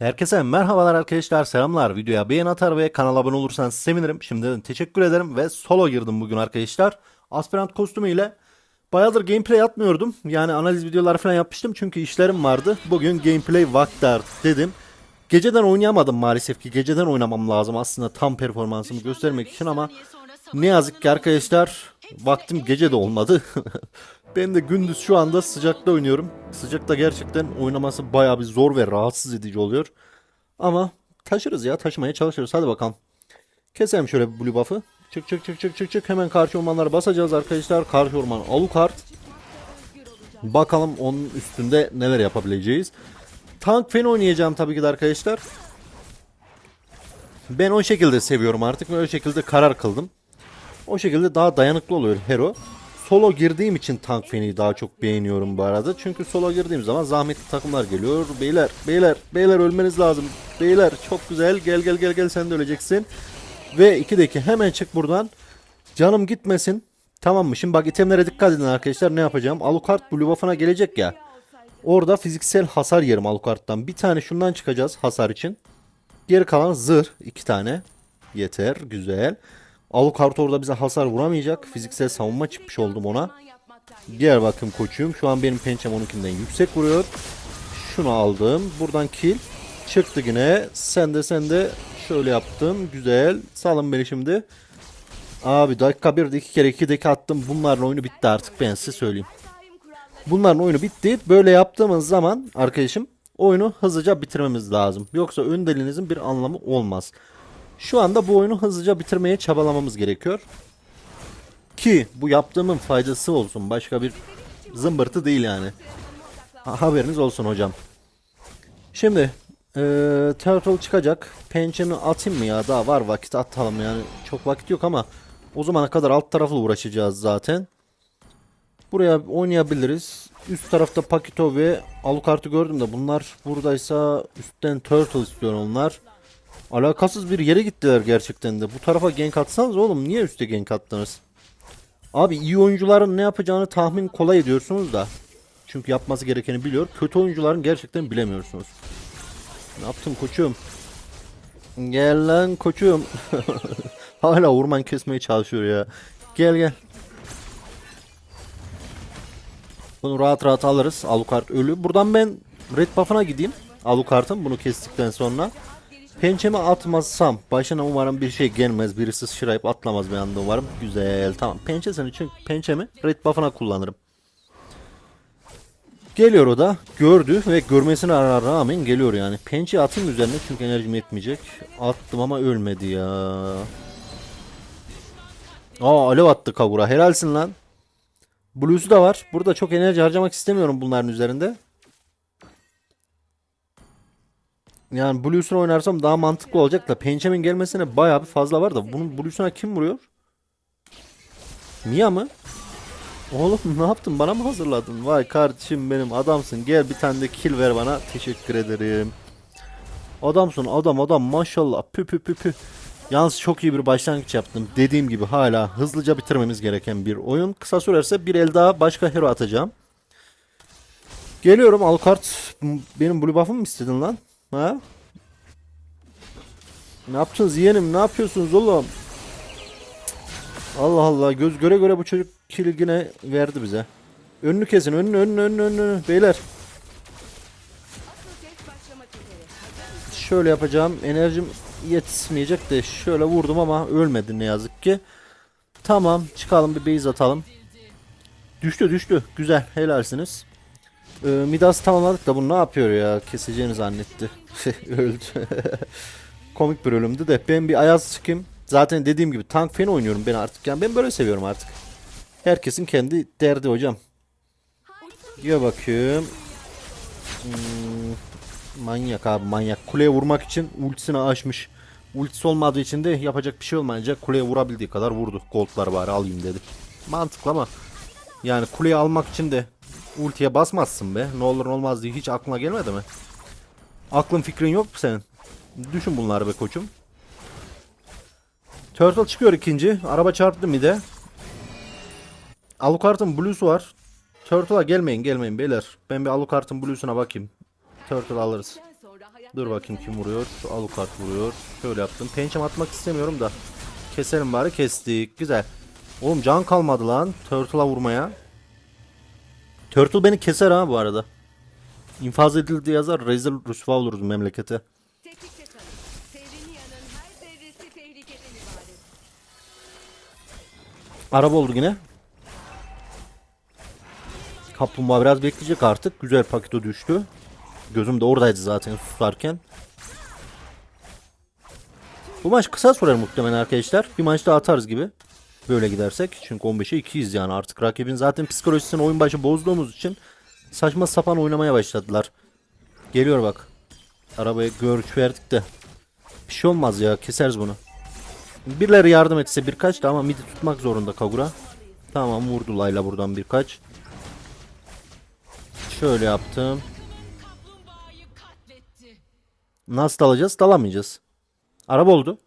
Herkese merhabalar arkadaşlar selamlar videoya beğen atar ve kanala abone olursanız sevinirim. Şimdiden teşekkür ederim ve solo girdim bugün arkadaşlar. Aspirant kostümüyle bayağıdır gameplay atmıyordum. Yani analiz videoları falan yapmıştım çünkü işlerim vardı. Bugün gameplay vakti artık dedim. Geceden oynayamadım maalesef ki geceden oynamam lazım aslında tam performansımı göstermek için ama ne yazık ki arkadaşlar vaktim gece de olmadı. ben de gündüz şu anda sıcakta oynuyorum. Sıcakta gerçekten oynaması bayağı bir zor ve rahatsız edici oluyor. Ama taşırız ya taşımaya çalışırız hadi bakalım. Keselim şöyle blue buff'ı. Çık çık çık çık çık çık hemen karşı ormanlara basacağız arkadaşlar. Karşı orman Alucard. Bakalım onun üstünde neler yapabileceğiz. Tank fen oynayacağım tabii ki de arkadaşlar. Ben o şekilde seviyorum artık ve o şekilde karar kıldım. O şekilde daha dayanıklı oluyor Hero. Solo girdiğim için Tank Fen'i daha çok beğeniyorum bu arada. Çünkü solo girdiğim zaman zahmetli takımlar geliyor. Beyler, beyler, beyler ölmeniz lazım. Beyler çok güzel. Gel gel gel gel sen de öleceksin. Ve 2'deki hemen çık buradan. Canım gitmesin. Tamam mı? Şimdi bak itemlere dikkat edin arkadaşlar. Ne yapacağım? Alucard Blue Buff'ına gelecek ya. Orada fiziksel hasar yerim Alucard'dan. Bir tane şundan çıkacağız hasar için. Geri kalan zırh. iki tane. Yeter. Güzel. Alucard orada bize hasar vuramayacak. Fiziksel savunma çıkmış oldum ona. Diğer bakım koçum. Şu an benim pençem onunkinden yüksek vuruyor. Şunu aldım. Buradan kill. Çıktı yine. Sen de sen de şöyle yaptım. Güzel. Salın beni şimdi. Abi dakika bir de iki kere iki deki attım. Bunların oyunu bitti artık ben size söyleyeyim. Bunların oyunu bitti. Böyle yaptığımız zaman arkadaşım oyunu hızlıca bitirmemiz lazım. Yoksa öndelinizin bir anlamı olmaz. Şu anda bu oyunu hızlıca bitirmeye çabalamamız gerekiyor. Ki bu yaptığımın faydası olsun. Başka bir zımbırtı değil yani. Ha- haberiniz olsun hocam. Şimdi eee Turtle çıkacak. Pençemi atayım mı ya? Daha var vakit atalım yani. Çok vakit yok ama o zamana kadar alt tarafla uğraşacağız zaten. Buraya oynayabiliriz. Üst tarafta Pakito ve Alucard'ı gördüm de bunlar buradaysa üstten Turtle istiyor onlar. Alakasız bir yere gittiler gerçekten de. Bu tarafa gank atsanız oğlum niye üste gank attınız? Abi iyi oyuncuların ne yapacağını tahmin kolay ediyorsunuz da. Çünkü yapması gerekeni biliyor. Kötü oyuncuların gerçekten bilemiyorsunuz. Ne yaptın koçum? Gel lan koçum. Hala orman kesmeye çalışıyor ya. Gel gel. Bunu rahat rahat alırız. Alucard ölü. Buradan ben red buff'ına gideyim. Alucard'ın bunu kestikten sonra. Pençemi atmazsam başına umarım bir şey gelmez. Birisi sıçrayıp atlamaz bir anda umarım. Güzel tamam. Pençesini için pençemi red buff'ına kullanırım. Geliyor o da. Gördü ve görmesine rağmen geliyor yani. Pençe atayım üzerine çünkü enerjim yetmeyecek. Attım ama ölmedi ya. Aa alev attı Kagura. Helalsin lan. Blues'u da var. Burada çok enerji harcamak istemiyorum bunların üzerinde. Yani Blues'unu oynarsam daha mantıklı olacak da pençemin gelmesine bayağı bir fazla var da bunun Blues'una kim vuruyor? Mia mı? Oğlum ne yaptın? Bana mı hazırladın? Vay kardeşim benim adamsın. Gel bir tane de kill ver bana. Teşekkür ederim. Adamsın adam adam maşallah. Pü pü pü pü. Yalnız çok iyi bir başlangıç yaptım. Dediğim gibi hala hızlıca bitirmemiz gereken bir oyun. Kısa sürerse bir el daha başka hero atacağım. Geliyorum Alucard. Benim blue buff'ımı mı istedin lan? Ha? Ne yaptınız yeğenim? Ne yapıyorsunuz oğlum? Allah Allah. Göz göre göre bu çocuk kill yine verdi bize. Önünü kesin. Önünü önünü önünü önünü. Beyler. Şöyle yapacağım. Enerjim yetişmeyecek de şöyle vurdum ama ölmedi ne yazık ki. Tamam çıkalım bir base atalım. Düştü düştü. Güzel helalsiniz. Ee, Midas tamamladık da bu ne yapıyor ya? Keseceğini zannetti. Öldü. Komik bir ölümdü de ben bir ayaz çıkayım. Zaten dediğim gibi tank fen oynuyorum ben artık. Yani ben böyle seviyorum artık. Herkesin kendi derdi hocam. Gel bakayım. Hmm, manyak abi manyak. Kuleye vurmak için ultisini açmış. Ultisi olmadığı için de yapacak bir şey olmayınca kuleye vurabildiği kadar vurdu. Goldlar bari alayım dedi. Mantıklı ama yani kuleyi almak için de ultiye basmazsın be. Ne olur ne olmaz diye hiç aklına gelmedi mi? Aklın fikrin yok mu senin? Düşün bunları be koçum. Turtle çıkıyor ikinci. Araba çarptı mı de? Alucard'ın blue'su var. Turtle'a gelmeyin gelmeyin beyler. Ben bir Alucard'ın blue'suna bakayım. Turtle alırız. Dur bakayım kim vuruyor. Alucard vuruyor. Şöyle yaptım. Pençem atmak istemiyorum da. Keselim bari kestik. Güzel. Oğlum can kalmadı lan. Turtle'a vurmaya. Turtle beni keser ha bu arada. İnfaz edildi yazar. Rezil rüsva oluruz memlekete. Tetikte. Araba oldu yine. Kaplumbağa biraz bekleyecek artık. Güzel paketi düştü. Gözüm de oradaydı zaten susarken. Bu maç kısa sürer muhtemelen arkadaşlar. Bir maç daha atarız gibi. Böyle gidersek. Çünkü 15'e 2'yiz yani artık. Rakibin zaten psikolojisini oyun başı bozduğumuz için saçma sapan oynamaya başladılar. Geliyor bak. Arabaya görüş verdik de. Bir şey olmaz ya keseriz bunu. Birileri yardım etse birkaç da ama midi tutmak zorunda Kagura. Tamam vurdu Layla buradan birkaç. Şöyle yaptım. Nasıl dalacağız? Dalamayacağız. Araba oldu.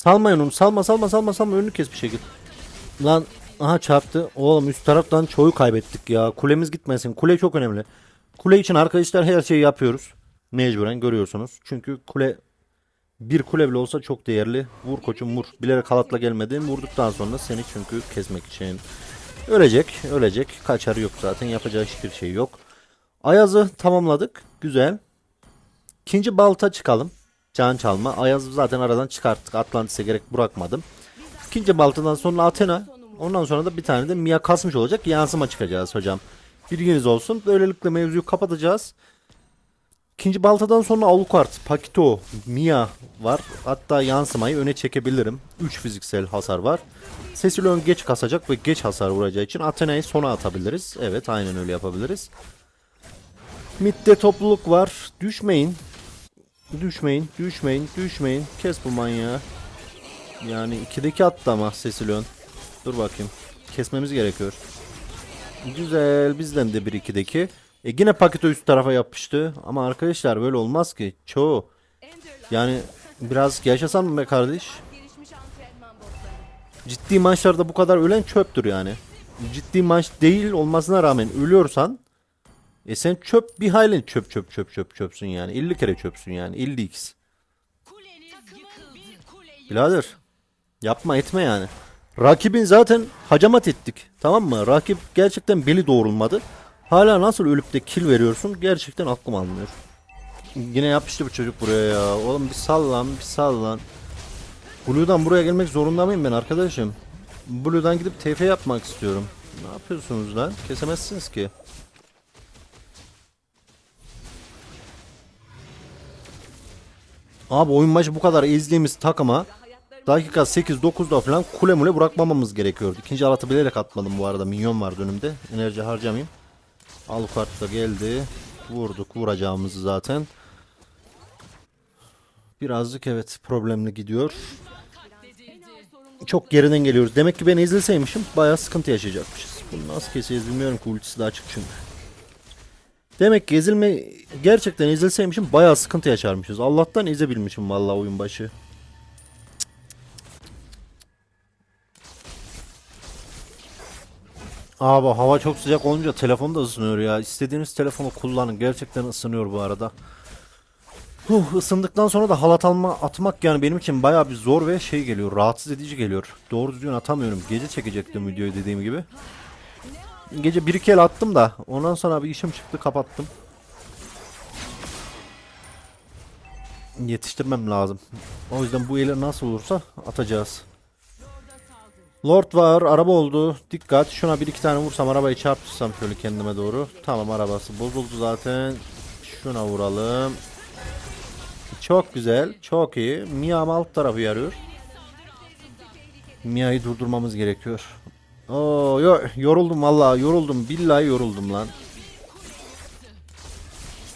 Salmayın onu. Salma salma salma salma. Önünü kes bir şekilde. Lan aha çarptı. Oğlum üst taraftan çoğu kaybettik ya. Kulemiz gitmesin. Kule çok önemli. Kule için arkadaşlar her şeyi yapıyoruz. Mecburen görüyorsunuz. Çünkü kule bir kule bile olsa çok değerli. Vur koçum vur. Bilerek halatla gelmedin. Vurduktan sonra seni çünkü kesmek için. Ölecek. Ölecek. Kaçarı yok zaten. Yapacağı hiçbir şey yok. Ayaz'ı tamamladık. Güzel. İkinci balta çıkalım. Can çalma. Ayaz'ı zaten aradan çıkarttık. Atlantis'e gerek bırakmadım. İkinci baltadan sonra Athena. Ondan sonra da bir tane de Mia kasmış olacak. Yansıma çıkacağız hocam. Bilginiz olsun. Böylelikle mevzuyu kapatacağız. İkinci baltadan sonra Alucard, Pakito, Mia var. Hatta yansımayı öne çekebilirim. 3 fiziksel hasar var. Cecilion geç kasacak ve geç hasar vuracağı için Athena'yı sona atabiliriz. Evet aynen öyle yapabiliriz. Mid'de topluluk var. Düşmeyin. Düşmeyin, düşmeyin, düşmeyin. Kes bu manyağı. Yani 2'deki attı ama Cecilion. Dur bakayım. Kesmemiz gerekiyor. Güzel. Bizden de bir 2'deki. E yine paketi üst tarafa yapıştı. Ama arkadaşlar böyle olmaz ki. Çoğu. Yani biraz yaşasan mı be kardeş? Ciddi maçlarda bu kadar ölen çöptür yani. Ciddi maç değil olmasına rağmen ölüyorsan e sen çöp bir hayli çöp çöp çöp çöp çöpsün yani. 50 kere çöpsün yani. 50x. Kuleniz yıkıldı. Bir kuleyi Birader yapma etme yani. Rakibin zaten hacamat ettik. Tamam mı? Rakip gerçekten beli doğrulmadı. Hala nasıl ölüp de kill veriyorsun? Gerçekten aklım almıyor. Yine yapıştı bu çocuk buraya ya. Oğlum bir sal lan bir sal lan. Blue'dan buraya gelmek zorunda mıyım ben arkadaşım? Blue'dan gidip TF yapmak istiyorum. Ne yapıyorsunuz lan? Kesemezsiniz ki. Abi oyun başı bu kadar ezdiğimiz takıma dakika 8-9'da falan kule mule bırakmamamız gerekiyordu. İkinci alatı bilerek atmadım bu arada. Minyon vardı önümde. Enerji harcamayayım. Alucard da geldi. Vurduk vuracağımızı zaten. Birazcık evet problemli gidiyor. Çok geriden geliyoruz. Demek ki ben ezilseymişim bayağı sıkıntı yaşayacakmışız. Bunu nasıl keseceğiz bilmiyorum ki ultisi de açık çünkü. Demek ki ezilme gerçekten ezilseymişim bayağı sıkıntı yaşarmışız. Allah'tan ezebilmişim vallahi oyun başı. Abi hava çok sıcak olunca telefon da ısınıyor ya. İstediğiniz telefonu kullanın. Gerçekten ısınıyor bu arada. Huh, ısındıktan sonra da halat alma atmak yani benim için bayağı bir zor ve şey geliyor. Rahatsız edici geliyor. Doğru düzgün atamıyorum. Gece çekecektim videoyu dediğim gibi. Gece bir iki el attım da ondan sonra bir işim çıktı kapattım. Yetiştirmem lazım. O yüzden bu eli nasıl olursa atacağız. Lord var, araba oldu. Dikkat. Şuna bir iki tane vursam arabayı çarptırsam şöyle kendime doğru. Tamam arabası bozuldu zaten. Şuna vuralım. Çok güzel, çok iyi. Mia alt tarafı yarıyor. Mia'yı durdurmamız gerekiyor. Oo, yo, yoruldum vallahi yoruldum. Billahi yoruldum lan.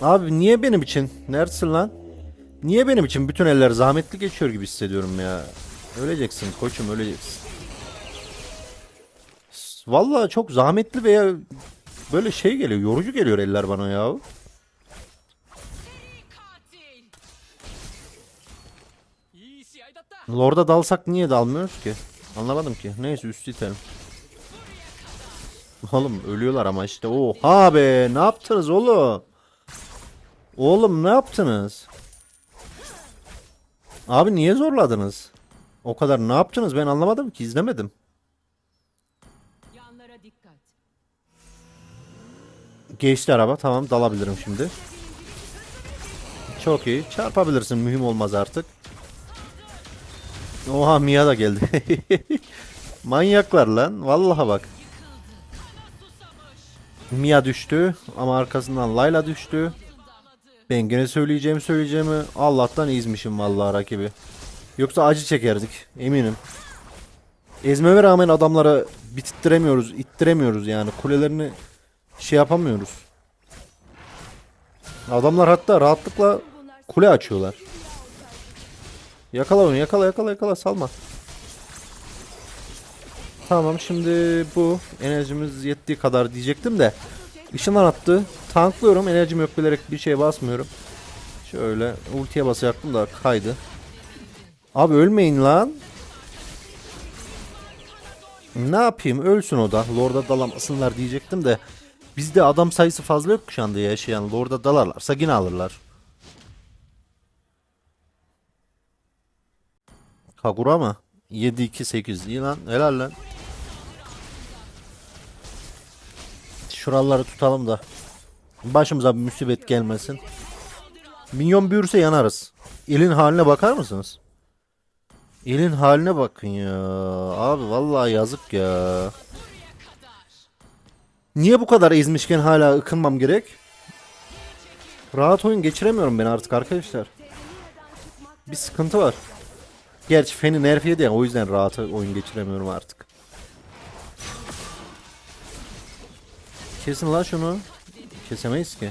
Abi niye benim için? Neredesin lan? Niye benim için bütün eller zahmetli geçiyor gibi hissediyorum ya. Öleceksin koçum öleceksin. Vallahi çok zahmetli veya böyle şey geliyor, yorucu geliyor eller bana ya. Lord'a dalsak niye dalmıyoruz ki? Anlamadım ki. Neyse üstü itelim. Oğlum ölüyorlar ama işte. Oha be ne yaptınız oğlum? Oğlum ne yaptınız? Abi niye zorladınız? O kadar ne yaptınız ben anlamadım ki izlemedim. Geçti araba tamam dalabilirim şimdi. Çok iyi çarpabilirsin mühim olmaz artık. Oha Mia da geldi. Manyaklar lan vallahi bak. Mia düştü ama arkasından Layla düştü. Ben gene söyleyeceğim söyleyeceğimi Allah'tan izmişim vallahi rakibi. Yoksa acı çekerdik eminim. Ezmeme rağmen adamlara bitiremiyoruz, ittiremiyoruz yani kulelerini şey yapamıyoruz. Adamlar hatta rahatlıkla kule açıyorlar. Yakala onu yakala yakala yakala salma. Tamam şimdi bu enerjimiz yettiği kadar diyecektim de ışınlar attı. Tanklıyorum enerjim yok bilerek bir şeye basmıyorum. Şöyle ultiye basacaktım da kaydı. Abi ölmeyin lan. Ne yapayım ölsün o da. Lord'a dalamasınlar diyecektim de. Bizde adam sayısı fazla yok şu anda yaşayan. Lord'a dalarlarsa yine alırlar. Kagura mı? 7-2-8 iyi lan helal lan. Şuraları tutalım da. Başımıza bir musibet gelmesin. Minyon büyürse yanarız. Elin haline bakar mısınız? Elin haline bakın ya. Abi vallahi yazık ya. Niye bu kadar ezmişken hala ıkınmam gerek? Rahat oyun geçiremiyorum ben artık arkadaşlar. Bir sıkıntı var. Gerçi Feni nerf yedi o yüzden rahat oyun geçiremiyorum artık. Kesin lan şunu. Kesemeyiz ki.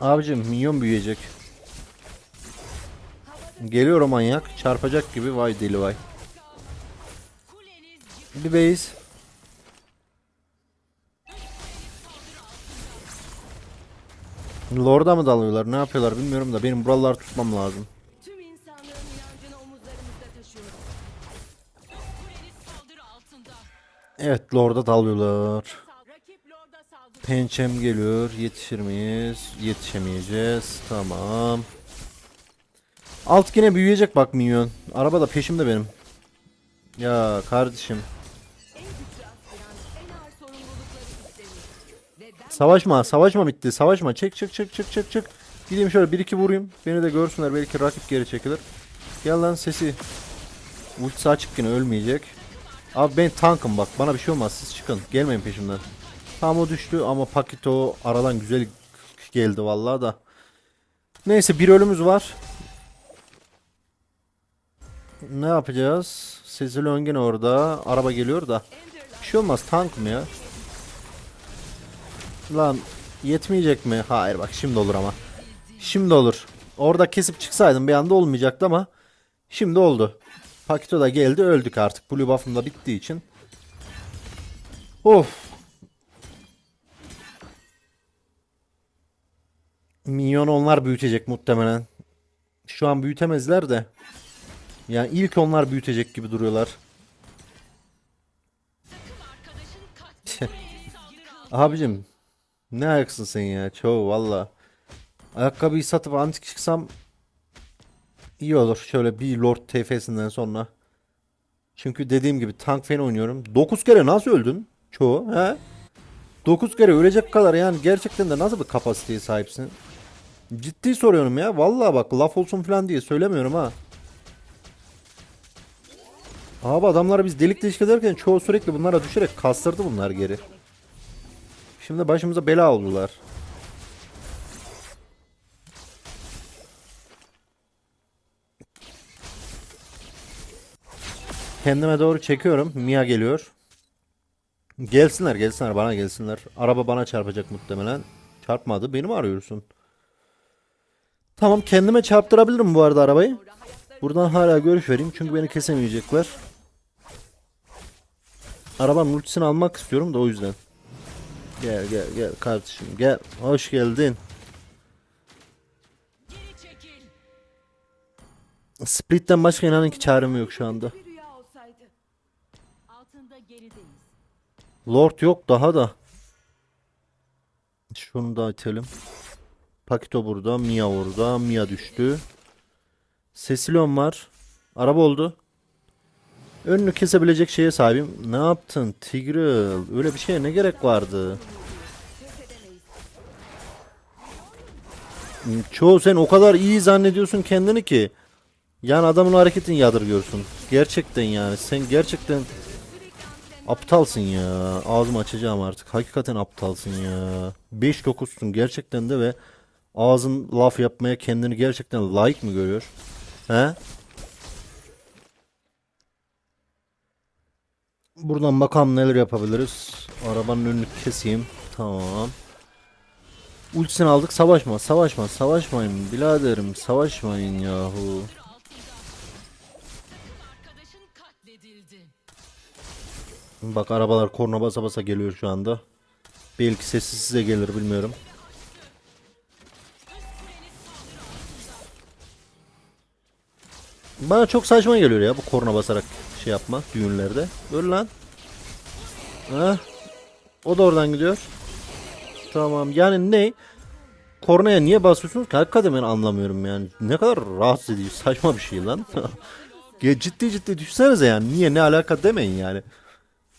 Abicim minyon büyüyecek. Geliyor o manyak. Çarpacak gibi vay deli vay. Bir base. Lord'a mı dalıyorlar? Ne yapıyorlar bilmiyorum da benim buraları tutmam lazım. Evet Lord'a dalıyorlar. Pençem geliyor. Yetişir miyiz? Yetişemeyeceğiz. Tamam. Alt yine büyüyecek bak minyon. Araba da peşimde benim. Ya kardeşim. Savaşma. Savaşma bitti. Savaşma. Çek çık çık çık çık çık. Gideyim şöyle bir iki vurayım. Beni de görsünler. Belki rakip geri çekilir. Gel lan sesi. Ultisi açık yine ölmeyecek. Abi ben tankım bak. Bana bir şey olmaz. Siz çıkın. Gelmeyin peşimden. Tam o düştü ama Pakito aradan güzel geldi vallahi da. Neyse bir ölümümüz var. Ne yapacağız? Sezil Öngen orada. Araba geliyor da. Bir şey olmaz tankım ya. Lan yetmeyecek mi? Hayır bak şimdi olur ama. Şimdi olur. Orada kesip çıksaydım bir anda olmayacaktı ama şimdi oldu. Pakito da geldi öldük artık. Blue buff'ım da bittiği için. Of. Minyon onlar büyütecek muhtemelen. Şu an büyütemezler de. Yani ilk onlar büyütecek gibi duruyorlar. Abicim ne ayaksın sen ya çoğu valla. Ayakkabıyı satıp antik çıksam iyi olur. Şöyle bir Lord TF'sinden sonra. Çünkü dediğim gibi tank fen oynuyorum. 9 kere nasıl öldün? Çoğu he? 9 kere ölecek kadar yani gerçekten de nasıl bir kapasiteye sahipsin? Ciddi soruyorum ya. Vallahi bak laf olsun falan diye söylemiyorum ha. Abi adamları biz delik deşik ederken çoğu sürekli bunlara düşerek kastırdı bunlar geri. Şimdi başımıza bela oldular. Kendime doğru çekiyorum. Mia geliyor. Gelsinler gelsinler bana gelsinler. Araba bana çarpacak muhtemelen. Çarpmadı. Beni mi arıyorsun? Tamam kendime çarptırabilirim bu arada arabayı. Buradan hala görüş vereyim çünkü beni kesemeyecekler. Arabanın ultisini almak istiyorum da o yüzden. Gel gel gel kardeşim gel. Hoş geldin. Split'ten başka inanın ki çarem yok şu anda. Lord yok daha da. Şunu da itelim. Pakito burada. Mia orada. Mia düştü. Cecilion var. Araba oldu. Önünü kesebilecek şeye sahibim. Ne yaptın Tigreal? Öyle bir şeye ne gerek vardı? Çoğu sen o kadar iyi zannediyorsun kendini ki. Yani adamın hareketini yadırgıyorsun. Gerçekten yani sen gerçekten aptalsın ya. Ağzımı açacağım artık. Hakikaten aptalsın ya. 5 dokuzsun gerçekten de ve ağzın laf yapmaya kendini gerçekten layık mı görüyor? He? Buradan bakalım neler yapabiliriz. Arabanın önünü keseyim. Tamam. Ultisini aldık. Savaşma, savaşma, savaşmayın biraderim. Savaşmayın yahu. Bak arabalar korna basa basa geliyor şu anda. Belki sesi size gelir bilmiyorum. Bana çok saçma geliyor ya bu korna basarak şey yapma düğünlerde. Öl lan. Ha? O da oradan gidiyor. Tamam yani ne? Kornaya niye basıyorsunuz ki? Hakikaten ben anlamıyorum yani. Ne kadar rahatsız edici saçma bir şey lan. Ciddi ciddi düşünsenize yani. Niye ne alaka demeyin yani.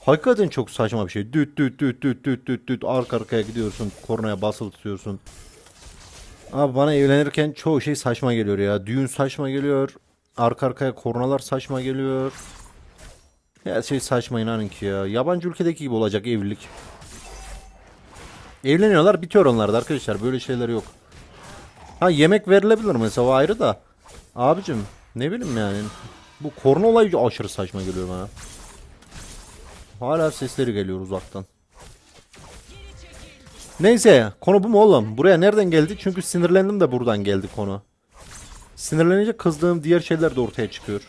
Hakikaten çok saçma bir şey. Düt düt düt düt düt düt düt arka arkaya gidiyorsun. Kornaya basılı tutuyorsun. Abi bana evlenirken çoğu şey saçma geliyor ya. Düğün saçma geliyor. Arka arkaya kornalar saçma geliyor. Her şey saçma inanın ki ya. Yabancı ülkedeki gibi olacak evlilik. Evleniyorlar bitiyor onlarda arkadaşlar. Böyle şeyler yok. Ha yemek verilebilir mesela o ayrı da. Abicim ne bileyim yani. Bu korna olayı aşırı saçma geliyor bana. Hala sesleri geliyor uzaktan. Neyse konu bu mu oğlum? Buraya nereden geldi? Çünkü sinirlendim de buradan geldi konu. Sinirlenince kızdığım diğer şeyler de ortaya çıkıyor.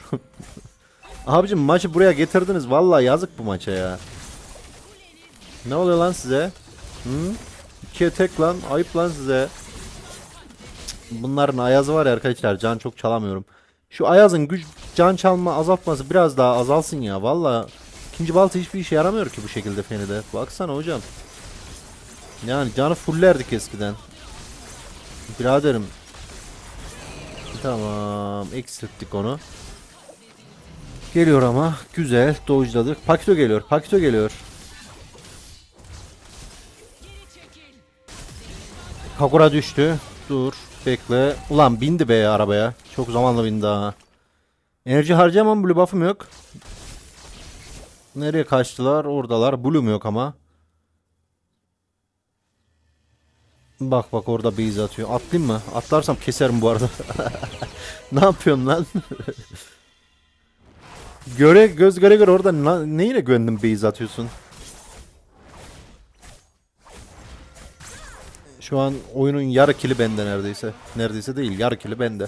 Abicim maçı buraya getirdiniz. Vallahi yazık bu maça ya. Ne oluyor lan size? Hı? İkiye tek lan. Ayıp lan size. Bunların ayazı var ya arkadaşlar. Can çok çalamıyorum. Şu ayazın güç can çalma azaltması biraz daha azalsın ya. Vallahi ikinci balta hiçbir işe yaramıyor ki bu şekilde Feni'de. Baksana hocam. Yani canı fullerdik eskiden. Biraderim. Tamam. Eksilttik onu. Geliyor ama. Güzel. Dojladık. Pakito geliyor. Pakito geliyor. Kagura düştü. Dur. Bekle. Ulan bindi be arabaya. Çok zamanla bindi ha. Enerji harcayamam. Blue buff'ım yok. Nereye kaçtılar? Oradalar. Blue'm yok ama. Bak bak orada base atıyor. Atlayayım mı? Atlarsam keserim bu arada. ne yapıyorsun lan? göre göz göre göre orada na- neyine güvendim base atıyorsun? Şu an oyunun yarı kili bende neredeyse. Neredeyse değil yarı kili bende.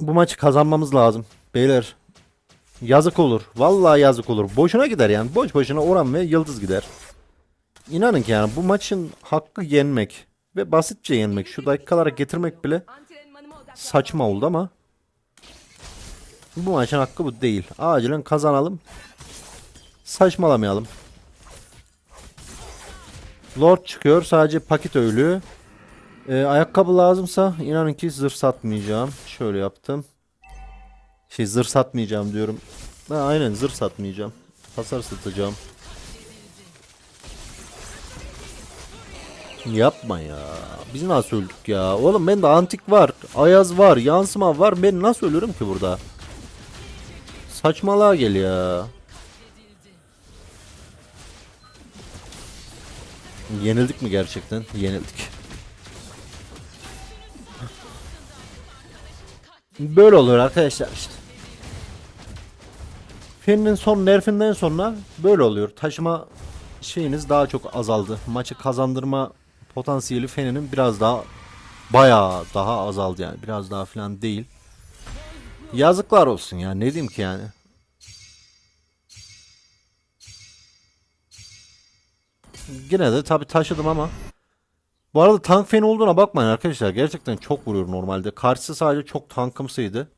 Bu maçı kazanmamız lazım. Beyler. Yazık olur. Vallahi yazık olur. Boşuna gider yani. Boş boşuna Orhan ve Yıldız gider. İnanın ki yani bu maçın hakkı yenmek. Ve basitçe yenmek. Şu dakikalara getirmek bile saçma oldu ama. Bu maçın hakkı bu değil. Acilen kazanalım. Saçmalamayalım. Lord çıkıyor. Sadece paket ölü. Ee, ayakkabı lazımsa inanın ki zırh satmayacağım. Şöyle yaptım. Şey zırh satmayacağım diyorum. Ha, aynen zırh satmayacağım. Hasar satacağım. Yapma ya. Biz nasıl öldük ya? Oğlum bende antik var. Ayaz var. Yansıma var. Ben nasıl ölürüm ki burada? Saçmalığa gel ya. Yenildik mi gerçekten? Yenildik. Böyle oluyor arkadaşlar işte. Fen'in son nerfinden sonra böyle oluyor. Taşıma şeyiniz daha çok azaldı. Maçı kazandırma potansiyeli Fen'in biraz daha bayağı daha azaldı yani. Biraz daha falan değil. Yazıklar olsun ya. Ne diyeyim ki yani. Yine de tabi taşıdım ama. Bu arada tank feni olduğuna bakmayın arkadaşlar. Gerçekten çok vuruyor normalde. Karşısı sadece çok tankımsıydı.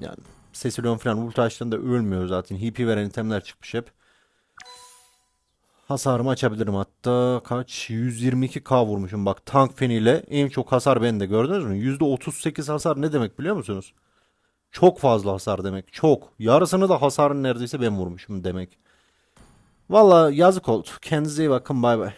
Yani Cecilion falan ulti açtığında ölmüyor zaten. HP veren itemler çıkmış hep. Hasarımı açabilirim hatta kaç 122k vurmuşum bak tank feniyle en çok hasar bende gördünüz mü? %38 hasar ne demek biliyor musunuz? Çok fazla hasar demek çok. Yarısını da hasarın neredeyse ben vurmuşum demek. Valla yazık oldu. Kendinize iyi bakın bay bay.